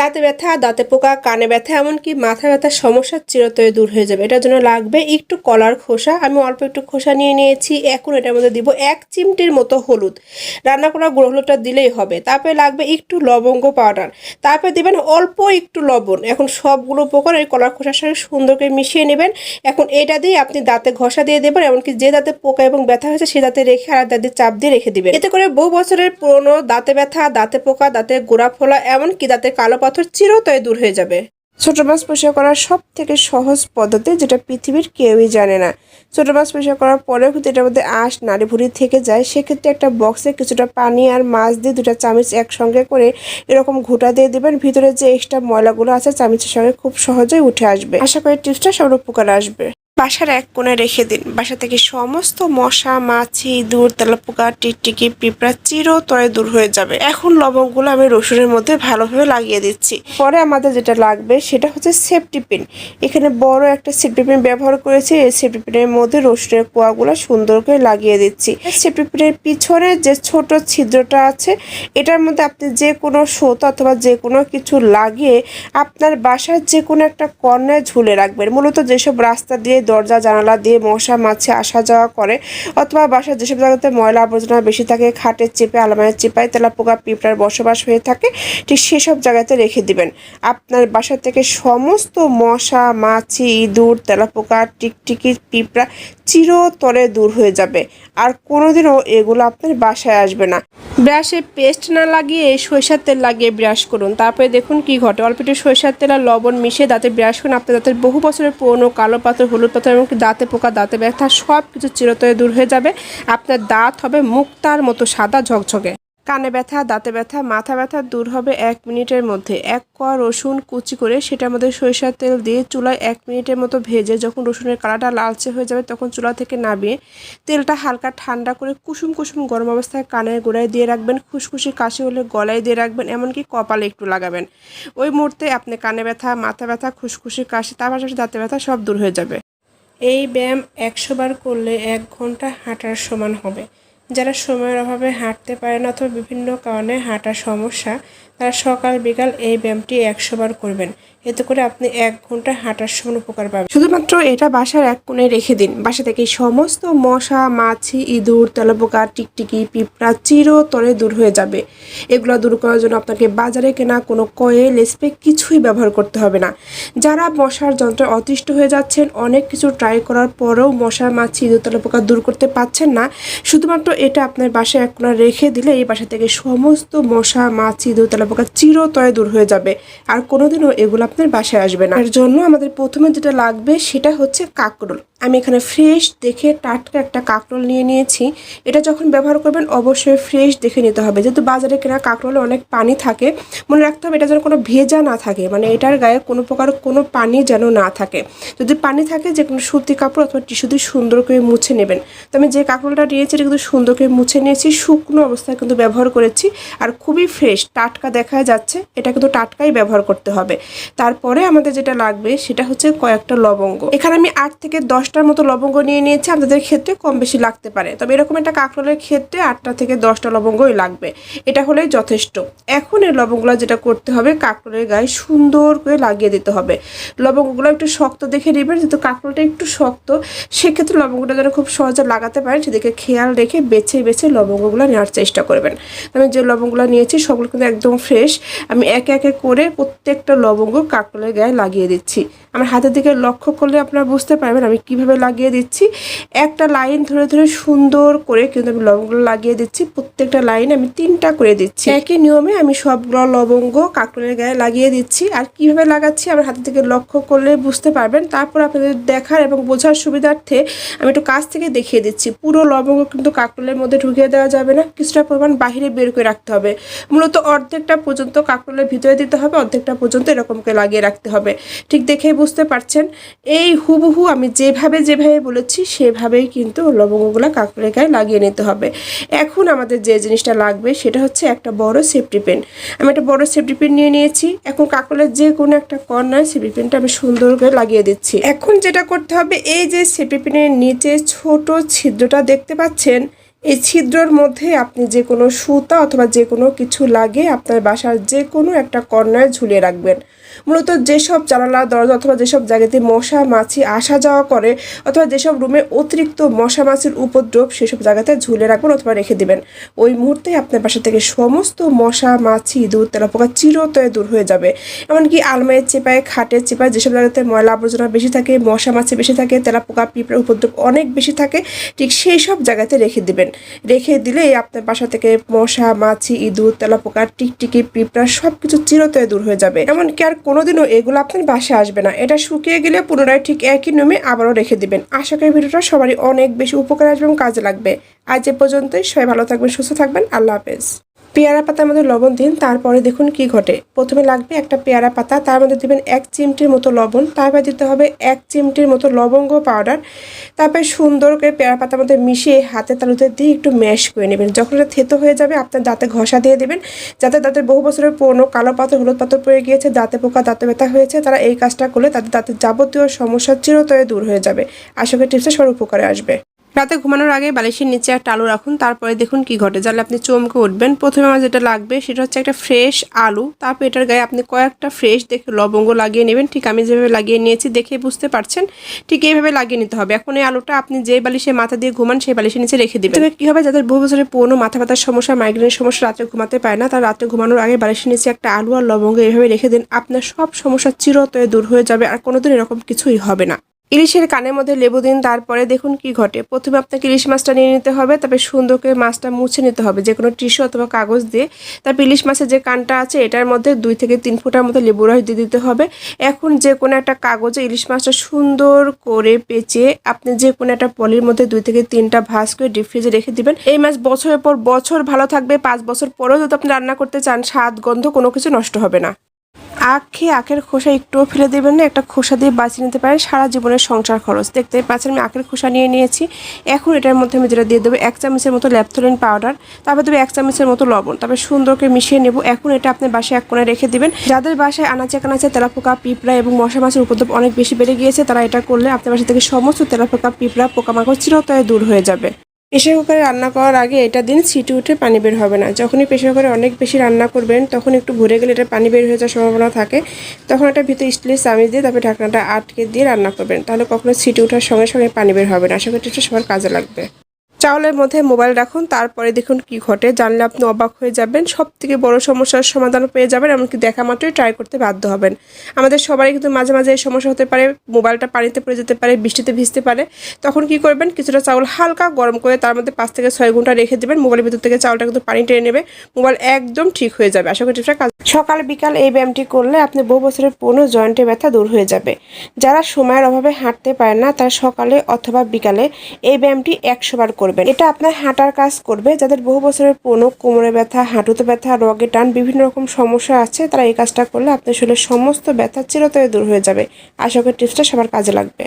দাঁতে ব্যথা, দাঁতে পোকা, কানে ব্যথা, এমনকি মাথা ব্যথার সমস্যার চিরতরে দূর হয়ে যাবে। এটার জন্য লাগবে একটু কলার খোসা। আমি অল্প একটু খোসা নিয়ে নিয়েছি। এখন এটার মধ্যে দিব এক চিমটির মতো হলুদ। রান্না করা গুঁড়ো হলুদটা দিলেই হবে। তারপরে লাগবে একটু লবঙ্গ পাউডার। তারপরে দেবেন অল্প একটু লবণ। এখন সবগুলো উপকরণ এই কলার খোসার সঙ্গে সুন্দর করে মিশিয়ে নেবেন। এখন এটা দিয়ে আপনি দাঁতে ঘষা দিয়ে দেবেন, এমনকি যে দাঁতে পোকা এবং ব্যথা হয়েছে সেই দাঁতে রেখে আর দাঁতে চাপ দিয়ে রেখে দিবেন। এতে করে বহু বছরের পুরনো দাঁতে ব্যথা, দাঁতে পোকা, দাঁতে গোড়া ফোলা, এমনকি দাঁতে কালো পাথর চিরতরে দূর হয়ে যাবে। ছোট মাছ পরিষ্কার করার সব থেকে সহজ পদ্ধতি যেটা পৃথিবীর কেউই জানে না। ছোট মাছ পরিষ্কার করার পরেও কিন্তু এটার মধ্যে আঁশ নাড়ি ভুড়ি থেকে যায়, সেক্ষেত্রে একটা বক্সে কিছুটা পানি আর মাছ দিয়ে দুটা চামচ একসঙ্গে করে এরকম ঘুটা দিয়ে দিবেন। ভিতরে যে এক্সট্রা ময়লাগুলো আছে, চামচের সঙ্গে খুব সহজেই উঠে আসবে। আশা করি টিপসটা সবার উপকার আসবে। বাসার এক কোণে রেখে দিন। বাসা থেকে সমস্ত মশা, মাছি ইঁদুর তেলাপোকা, টিকটিকি, পিঁপড়া চিরতরে দূর হয়ে যাবে। এখন লবঙ্গগুলো আমি রসুনের মধ্যে ভালোভাবে লাগিয়ে দিচ্ছি। পরে আমাদের যেটা লাগবে সেটা হচ্ছে সেফটি পিন এখানে বড় একটা সেফটি পিন ব্যবহার করেছি। এই সেফটি পিনের মধ্যে রসুনের কোয়াগুলো সুন্দর করে লাগিয়ে দিচ্ছি। সেফটি পিনের পিছনে যে ছোট ছিদ্রটা আছে, এটার মধ্যে আপনি যে কোনো সুতো অথবা যে কোনো কিছু লাগিয়ে আপনার বাসার যে কোনো একটা কর্নায় ঝুলে রাখবেন। মূলত যেসব রাস্তা দিয়ে দরজা, জানালা দিয়ে মশা মাছে আসা যাওয়া করে অথবা বাসার যেসব জায়গাতে ময়লা আবর্জনা বেশি থাকে খাটের চেপে আলমারির চেপায় তেলাপোকা পিঁপড়ার বসবাস হয়ে থাকে, ঠিক সেসব জায়গাতে রেখে দিবেন। আপনার বাসা থেকে সমস্ত মশা, মাছি, ইঁদুর তেলাপোকা টিকটিকি, পিঁপড়া চিরতরে দূর হয়ে যাবে। আর কোনোদিনও এগুলো আপনার বাসায় আসবে না। ব্রাশে পেস্ট না লাগিয়ে সরিষার তেল লাগিয়ে ব্রাশ করুন। তারপরে দেখুন কি ঘটে। অল্প একটু সরিষার তেল আর লবণ মিশিয়ে দাঁতে ব্রাশ করুন। আপনার দাঁতের বহু বছরের পুরনো কালো পাথর, হলুদ পাথর এমনকি দাঁতে পোকা, দাঁতে ব্যথা সব কিছু চিরতরে দূর হয়ে যাবে। আপনার দাঁত হবে মুক্তার মতো সাদা ঝকঝকে। কানে ব্যথা, দাঁতে ব্যথা, মাথা ব্যথা দূর হবে এক মিনিটের মধ্যে। এক কোয়া রসুন কুচি করে সেটার মধ্যে সরিষার তেল দিয়ে চুলায় এক মিনিটের মতো ভেজে যখন রসুনের কালারটা লালচে হয়ে যাবে তখন চুলা থেকে নামিয়ে তেলটা হালকা ঠান্ডা করে কুসুম কুসুম গরম অবস্থায় কানের গোড়ায় দিয়ে রাখবেন। খুশখুশি কাশি হলে গলায় দিয়ে রাখবেন, এমনকি কপালে একটু লাগাবেন। ওই মুহূর্তে আপনি কানে ব্যথা, মাথা ব্যথা খুশখুশি কাশি তার পাশাপাশি দাঁতে ব্যথা সব দূর হয়ে যাবে। এই ব্যায়াম একশো বার করলে এক ঘণ্টা হাঁটার সমান হবে। যারা সময়ের অভাবে হাঁটতে পারে না অথবা বিভিন্ন কারণে হাঁটার সমস্যা, তারা সকাল বিকাল এই ব্যায়ামটি একশো বার করবেন। এতে করে আপনি এক ঘণ্টা হাঁটার সময় উপকার পাবেন। শুধুমাত্র এটা বাসার এক কোণে রেখে দিন। বাসা থেকে সমস্ত মশা, মাছি, ইঁদুর, তেলাপোকা, টিকটিকি, পিঁপড়া চিরতরে দূর হয়ে যাবে। এগুলো দূর করার জন্য আপনাকে বাজারে কেনা কোনো কয়েল স্প্রে কিছুই ব্যবহার করতে হবে না। যারা মশার যন্ত্রে অতিষ্ঠ হয়ে যাচ্ছেন, অনেক কিছু ট্রাই করার পরেও মশা, মাছি, ইঁদুর, তেলাপোকা দূর করতে পারছেন না। শুধুমাত্র এটা আপনার বাসায় এক কোণা রেখে দিলে এই বাসা থেকে সমস্ত মশা, মাছি, ইঁদুর, তেলাপোকা চিরতরে দূর হয়ে যাবে। আর কোনোদিনও এগুলো আপনার বাসায় আসবে না। এর জন্য আমাদের প্রথমে যেটা লাগবে সেটা হচ্ছে কাকরোল। আমি এখানে ফ্রেশ দেখে টাটকা একটা কাকরোল নিয়ে নিয়েছি। এটা যখন ব্যবহার করবেন, অবশ্যই ফ্রেশ দেখে নিতে হবে। যেহেতু বাজারে কেনা কাঁকরোলে অনেক পানি থাকে, মনে রাখতে হবে এটা যেন কোনো ভেজা না থাকে। মানে এটার গায়ে কোনো প্রকার কোনো পানি যেন না থাকে। যদি পানি থাকে, যে কোনো সুতি কাপড় অথবা টিস্যু দিয়ে সুন্দর করে মুছে নেবেন। তো আমি যে কাঁকরোলটা নিয়েছি, এটা কিন্তু সুন্দর করে মুছে নিয়েছি। শুকনো অবস্থায় কিন্তু ব্যবহার করেছি। আর খুবই ফ্রেশ টাটকা দেখা যাচ্ছে। এটা কিন্তু টাটকাই ব্যবহার করতে হবে। তারপরে আমাদের যেটা লাগবে, সেটা হচ্ছে কয়েকটা লবঙ্গ। এখানে আমি আট থেকে দশটার মতো লবঙ্গ নিয়ে নিয়েছি আপনাদের ক্ষেত্রে কম বেশি লাগতে পারে। তবে এরকম একটা কাঁকরোলের ক্ষেত্রে আটটা থেকে দশটা লবঙ্গই লাগবে। এটা হলে যথেষ্ট। এখন এই লবঙ্গগুলো যেটা করতে হবে, কাঁকরোলের গায়ে সুন্দর করে লাগিয়ে দিতে হবে। লবঙ্গগুলো একটু শক্ত দেখে নেবেন, যেহেতু কাঁকরোলটা একটু শক্ত, সেক্ষেত্রে লবঙ্গটা যেন খুব সহজে লাগাতে পারেন, সেদিকে খেয়াল রেখে বেছে বেছে লবঙ্গগুলো নেওয়ার চেষ্টা করবেন। আমি যে লবঙ্গগুলো নিয়েছি, সবগুলো কিন্তু একদম ফ্রেশ। আমি একে একে করে প্রত্যেকটা লবঙ্গ কাঁকরোলের গায়ে লাগিয়ে দিচ্ছি। আমার হাতের দিকে লক্ষ্য করলে আপনারা বুঝতে পারবেন আমি কীভাবে লাগিয়ে দিচ্ছি, একটা লাইন ধরে ধরে সুন্দর করে কিন্তু আমি লবঙ্গগুলো লাগিয়ে দিচ্ছি, প্রত্যেকটা লাইন আমি তিনটা করে দিচ্ছি। একই নিয়মে আমি সবগুলো লবঙ্গ কাকলের গায়ে লাগিয়ে দিচ্ছি। আর কীভাবে লাগাচ্ছি আমার হাতে থেকে লক্ষ্য করলে বুঝতে পারবেন। তারপর আপনাদের দেখার এবং বোঝার সুবিধার্থে আমি একটু কাছ থেকে দেখিয়ে দিচ্ছি। পুরো লবঙ্গ কিন্তু কাকলের মধ্যে ঢুকিয়ে দেওয়া যাবে না, কিছুটা পরিমাণ বাহিরে বের করে রাখতে হবে। মূলত অর্ধেকটা পর্যন্ত কাকলের ভিতরে দিতে হবে, অর্ধেকটা পর্যন্ত এরকম করে লাগিয়ে রাখতে হবে। ঠিক দেখেই বুঝতে পারছেন, এই হুবহু আমি যেভাবে যেভাবে বলেছি, সেভাবেই কিন্তু লবঙ্গগুলো কাকড়ের গায়ে লাগিয়ে নিতে হবে। এখন আমাদের যে জিনিসটা লাগবে, সেটা হচ্ছে একটা বড় সেফটি পেন আমি একটা বড় সেফটি পেন নিয়ে নিয়েছি। এখন কাকলের যে কোনো একটা কর্নার সেফটি পেনটা আমি সুন্দর করে লাগিয়ে দিচ্ছি। এখন যেটা করতে হবে, এই যে সেফটি পেনের নিচে ছোট ছিদ্রটা দেখতে পাচ্ছেন, এই ছিদ্রর মধ্যে আপনি যে কোনো সুতা অথবা যে কোনো কিছু লাগে আপনার বাসার যে কোনো একটা কর্নায় ঝুলিয়ে রাখবেন। মূলত যেসব জানালা, দরজা অথবা যেসব জায়গাতে মশা, মাছি আসা যাওয়া করে অথবা যেসব রুমে অতিরিক্ত মশা, মাছির উপদ্রব, সেসব জায়গাতে ঝুলে রাখবেন অথবা রেখে দিবেন। ওই মুহূর্তে আপনার বাসা থেকে সমস্ত মশা, মাছি ইঁদুর তেলাপোকা চিরতরে দূর হয়ে যাবে। এমনকি আলমারির চেপায়, খাটের চেপায় যেসব জায়গাতে ময়লা আবর্জনা বেশি থাকে, মশা, মাছি বেশি থাকে তেলাপোকা পিঁপড়ার উপদ্রব অনেক বেশি থাকে, ঠিক সেই সব জায়গাতে রেখে দিবেন। রেখে দিলেই আপনার বাসা থেকে মশা, মাছি ইঁদুর তেলাপোকা টিকটিকি, পিঁপড়া সব কিছু দূর হয়ে যাবে। এমনকি আর কোনোদিনও এগুলো আপনার বাসে আসবে না। এটা শুকিয়ে গেলে পুনরায় ঠিক একই নিয়মে আবারও রেখে দেবেন। আশা করি ভিডিওটা সবারই অনেক বেশি উপকার আসবে এবং কাজে লাগবে। আজ এ পর্যন্তই। সবাই ভালো থাকবেন, সুস্থ থাকবেন। আল্লাহ হাফেজ। পেয়ারা পাতার মধ্যে লবণ দিন, তারপরে দেখুন কি ঘটে। প্রথমে লাগবে একটা পেয়ারা পাতা, তার মধ্যে দেবেন এক চিমটির মতো লবণ, তারপরে দিতে হবে এক চিমটির মতো লবঙ্গ পাউডার। তারপরে সুন্দর করে পেয়ারা পাতার মধ্যে মিশিয়ে হাতে তালুতে দিয়ে একটু ম্যাশ করে নেবেন। যখন এটা থেতো হয়ে যাবে, আপনার দাঁতে ঘষা দিয়ে দেবেন, যাতে দাঁতের বহু বছরের পুরনো কালো পাথর হলুদ পাথর পড়ে গিয়েছে, দাঁতে পোকা, দাঁতে ব্যথা হয়েছে, তারা এই কাজটা করলে তাদের দাঁতের যাবতীয় সমস্যা চিরতরে দূর হয়ে যাবে। আশা করি টিপসটা সবার উপকারে আসবে। রাতে ঘুমানোর আগে বালিশের নিচে একটা আলু রাখুন, তারপরে দেখুন কি ঘটে। জানলে আপনি চমকে উঠবেন। প্রথমে আমার যেটা লাগবে সেটা হচ্ছে একটা ফ্রেশ আলু। তারপর এটার গায়ে আপনি কয়েকটা ফ্রেশ দেখে লবঙ্গ লাগিয়ে নেবেন। ঠিক আমি যেভাবে লাগিয়ে নিয়েছি দেখে বুঝতে পারছেন, ঠিক এইভাবে লাগিয়ে নিতে হবে। এখন এই আলুটা আপনি যে বালিশে মাথা দিয়ে ঘুমান সেই বালিশের নিচে রেখে দেবেন। তবে কি হবে যাদের বহু বছরের পুরনো মাথা ব্যথার সমস্যা মাইগ্রেনের সমস্যা রাতে ঘুমাতে পায় না, তার রাতে ঘুমানোর আগে বালিশের নিচে একটা আলু আর লবঙ্গ এইভাবে রেখে দিন। আপনার সব সমস্যা চিরতরে দূর হয়ে যাবে আর কোনোদিন এরকম কিছুই হবে না। ইলিশের কানের মধ্যে লেবু দিন, তারপরে দেখুন কি ঘটে। প্রথমে আপনাকে ইলিশ মাছটা নিয়ে নিতে হবে, তারপরে সুন্দর করে মাছটা মুছে নিতে হবে। যে কোনো টিস্যু অথবা কাগজ দিয়ে তারপর ইলিশ মাছের যে কানটা আছে, এটার মধ্যে দুই থেকে তিন ফুটার মতো লেবু রস দিয়ে দিতে হবে। এখন যে কোনো একটা কাগজে ইলিশ মাছটা সুন্দর করে পেঁচে আপনি যে কোনো একটা পলির মধ্যে দুই থেকে তিনটা ভাঁজ করে ডিপ ফ্রিজে রেখে দিবেন। এই মাছ বছরের পর বছর ভালো থাকবে, পাঁচ বছর পরেও যদি আপনি রান্না করতে চান, স্বাদ, গন্ধ কোনো কিছু নষ্ট হবে না। আখ খেয়ে আখের খোসা একটুও ফেলে দেবেন না, একটা খোসা দিয়ে বাঁচিয়ে নিতে পারেন। সারা জীবনের সংসার খরচ। দেখতে পাচ্ছেন, আমি আখের খোসা নিয়ে নিয়েছি। এখন এটার মধ্যে আমি যেটা দিয়ে দেবো, এক চামচের মতো ল্যাপথলিন পাউডার, তারপর দেবো এক চামচের মতো লবণ। তারপর সুন্দর করে মিশিয়ে নেব। এখন এটা আপনার বাসায় এক কোনায় রেখে দিবেন। যাদের বাসায় আনাচে কানাচে তেলাপোকা, পিঁপড়া এবং মশা মাছের উপদ্রব অনেক বেশি বেড়ে গিয়েছে, তারা এটা করলে আপনার বাসা থেকে সমস্ত তেলাপোকা, পিঁপড়া, পোকামাকড় চিরতরে দূর হয়ে যাবে। প্রেশার কুকারে রান্না করার আগে এটা দিন সিটি উঠে পানি বের হবে না। যখনই প্রেশার কুকারে অনেক বেশি রান্না করবেন, তখন একটু ভরে গেলে এটা পানি বের হয়ে যাওয়ার সম্ভাবনা থাকে। তখন এটা ভিতরে স্টিলের চামিচ দিয়ে তারপরে ঢাকনাটা আটকে দিয়ে রান্না করবেন। তাহলে কখনো সিটি ওঠার সঙ্গে সঙ্গে পানি বের হবে না। আশা করি এটা সবার কাজে লাগবে। চাউলের মধ্যে মোবাইল রাখুন, তারপরে দেখুন কি ঘটে। জানলে আপনি অবাক হয়ে যাবেন সব থেকে বড় সমস্যার সমাধান পেয়ে যাবেন, এমনকি দেখা মাত্রই ট্রাই করতে বাধ্য হবেন। আমাদের সবারই কিন্তু মাঝে মাঝে এই সমস্যা হতে পারে, মোবাইলটা পানিতে পড়ে যেতে পারে, বৃষ্টিতে ভিজতে পারে। তখন কি করবেন, কিছুটা চাউল হালকা গরম করে তার মধ্যে পাঁচ থেকে ছয় ঘণ্টা রেখে দেবেন, মোবাইলের ভিতর থেকে চাউলটা কিন্তু পানি টেনে নেবে, মোবাইল একদম ঠিক হয়ে যাবে। আশা করি কাজ সকাল বিকাল এই ব্যায়ামটি করলে আপনি বহু বছরের পুরনো জয়েন্টে ব্যথা দূর হয়ে যাবে। যারা সময়ের অভাবে হাঁটতে পারে না, তারা সকালে অথবা বিকালে এই ব্যায়ামটি একশো বার করবেন। এটা আপনার হাঁটার কাজ করবে। যাদের বহু বছরের পুরনো কোমরে ব্যথা, হাঁটুতে ব্যথা, রগে টান, বিভিন্ন রকম সমস্যা আছে, তারা এই কাজটা করলে আপনার শরীরের সমস্ত ব্যথা চিরতরে দূর হয়ে যাবে। আশা করি টিপসটা সবার কাজে লাগবে।